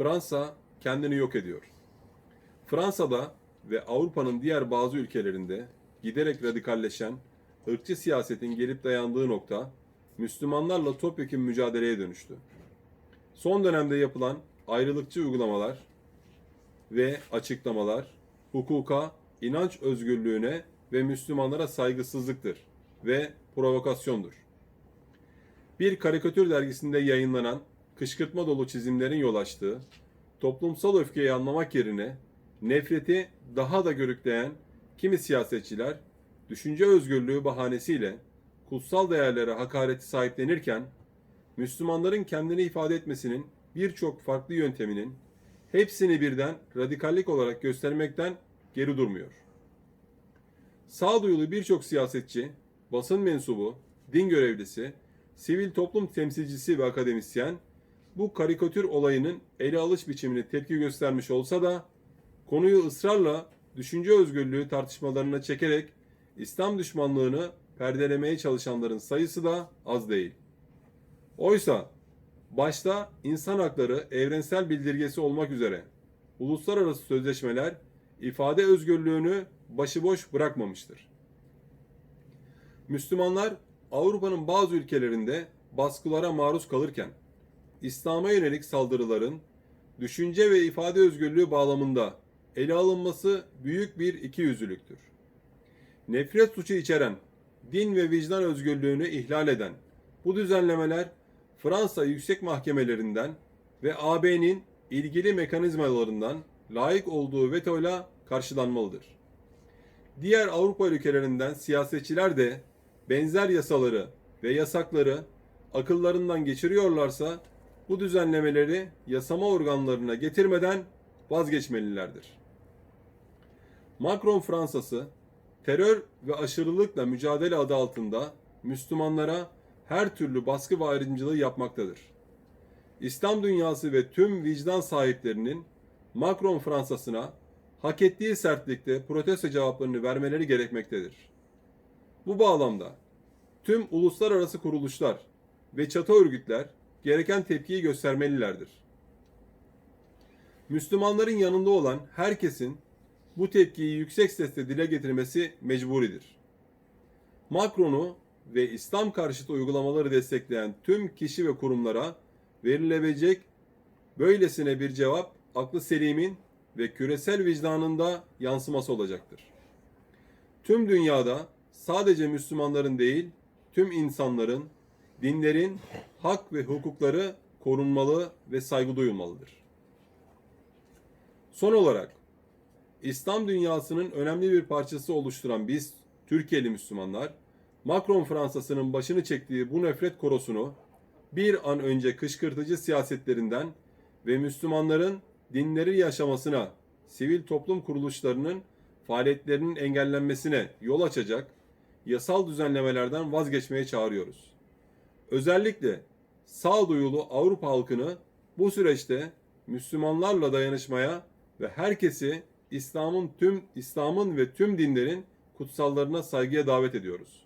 Fransa kendini yok ediyor. Fransa'da ve Avrupa'nın diğer bazı ülkelerinde giderek radikalleşen ırkçı siyasetin gelip dayandığı nokta Müslümanlarla topyekun mücadeleye dönüştü. Son dönemde yapılan ayrılıkçı uygulamalar ve açıklamalar hukuka, inanç özgürlüğüne ve Müslümanlara saygısızlıktır ve provokasyondur. Bir karikatür dergisinde yayınlanan kışkırtma dolu çizimlerin yol açtığı toplumsal öfkeyi anlamak yerine nefreti daha da körükleyen kimi siyasetçiler düşünce özgürlüğü bahanesiyle kutsal değerlere hakareti sahiplenirken Müslümanların kendini ifade etmesinin birçok farklı yönteminin hepsini birden radikallik olarak göstermekten geri durmuyor. Sağduyulu birçok siyasetçi, basın mensubu, din görevlisi, sivil toplum temsilcisi ve akademisyen bu karikatür olayının ele alış biçimine tepki göstermiş olsa da konuyu ısrarla düşünce özgürlüğü tartışmalarına çekerek İslam düşmanlığını perdelemeye çalışanların sayısı da az değil. Oysa başta insan hakları evrensel bildirgesi olmak üzere uluslararası sözleşmeler ifade özgürlüğünü başıboş bırakmamıştır. Müslümanlar Avrupa'nın bazı ülkelerinde baskılara maruz kalırken İslam'a yönelik saldırıların düşünce ve ifade özgürlüğü bağlamında ele alınması büyük bir ikiyüzlülüktür. Nefret suçu içeren, din ve vicdan özgürlüğünü ihlal eden bu düzenlemeler Fransa yüksek mahkemelerinden ve AB'nin ilgili mekanizmalarından layık olduğu vetoyla karşılanmalıdır. Diğer Avrupa ülkelerinden siyasetçiler de benzer yasaları ve yasakları akıllarından geçiriyorlarsa bu düzenlemeleri yasama organlarına getirmeden vazgeçmelilerdir. Macron Fransası terör ve aşırılıkla mücadele adı altında Müslümanlara her türlü baskı ve ayrımcılığı yapmaktadır. İslam dünyası ve tüm vicdan sahiplerinin Macron Fransa'sına hak ettiği sertlikte protesto cevaplarını vermeleri gerekmektedir. Bu bağlamda tüm uluslararası kuruluşlar ve çatı örgütler gereken tepkiyi göstermelilerdir. Müslümanların yanında olan herkesin bu tepkiyi yüksek sesle dile getirmesi mecburidir. Macron'u ve İslam karşıtı uygulamaları destekleyen tüm kişi ve kurumlara verilebilecek böylesine bir cevap aklı selimin ve küresel vicdanında yansıması olacaktır. Tüm dünyada sadece Müslümanların değil, tüm insanların, dinlerin hak ve hukukları korunmalı ve saygı duyulmalıdır. Son olarak İslam dünyasının önemli bir parçası oluşturan biz Türkiye'li Müslümanlar Macron Fransa'sının başını çektiği bu nefret korosunu bir an önce kışkırtıcı siyasetlerinden ve Müslümanların dinleri yaşamasına, sivil toplum kuruluşlarının faaliyetlerinin engellenmesine yol açacak yasal düzenlemelerden vazgeçmeye çağırıyoruz. Özellikle sağduyulu Avrupa halkını bu süreçte Müslümanlarla dayanışmaya ve herkesi İslam'ın tüm İslam'ın ve tüm dinlerin kutsallarına saygıya davet ediyoruz.